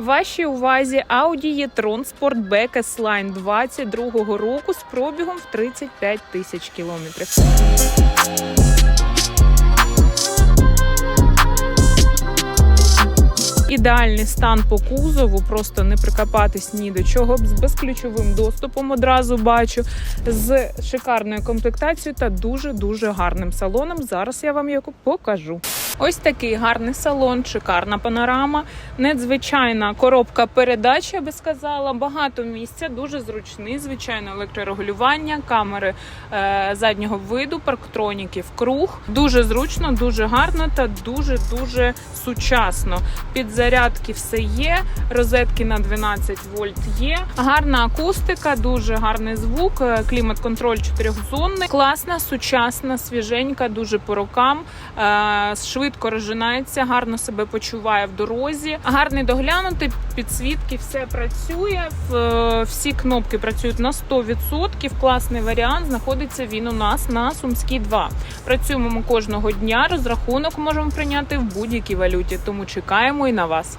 Вашій увазі Audi e-tron Sportback S-Line 22 року з пробігом в 35 тисяч кілометрів. Ідеальний стан по кузову, просто не прикопатись ні до чого. З безключовим доступом одразу бачу, з шикарною комплектацією та дуже дуже гарним салоном. Зараз я вам його покажу. Ось такий гарний салон, шикарна панорама, надзвичайна коробка передач, я би сказала. Багато місця, дуже зручний, звичайно, електрорегулювання, камери е, заднього виду, парктроніків, круг. Дуже зручно, дуже гарно та дуже дуже сучасно. Підзарядки все є, розетки на 12 вольт є. Гарна акустика, дуже гарний звук, е, клімат-контроль чотирьохзонний, класна, сучасна, свіженька, дуже по рокам. е, Швидко розжинається, гарно себе почуває в дорозі. Гарний доглянути, підсвітки, все працює. е, Всі кнопки працюють на 100%. Класний варіант. Знаходиться він у нас на Сумській 2. Працюємо ми кожного дня. Розрахунок можемо прийняти в будь-якій валюті. Тому чекаємо і на вас.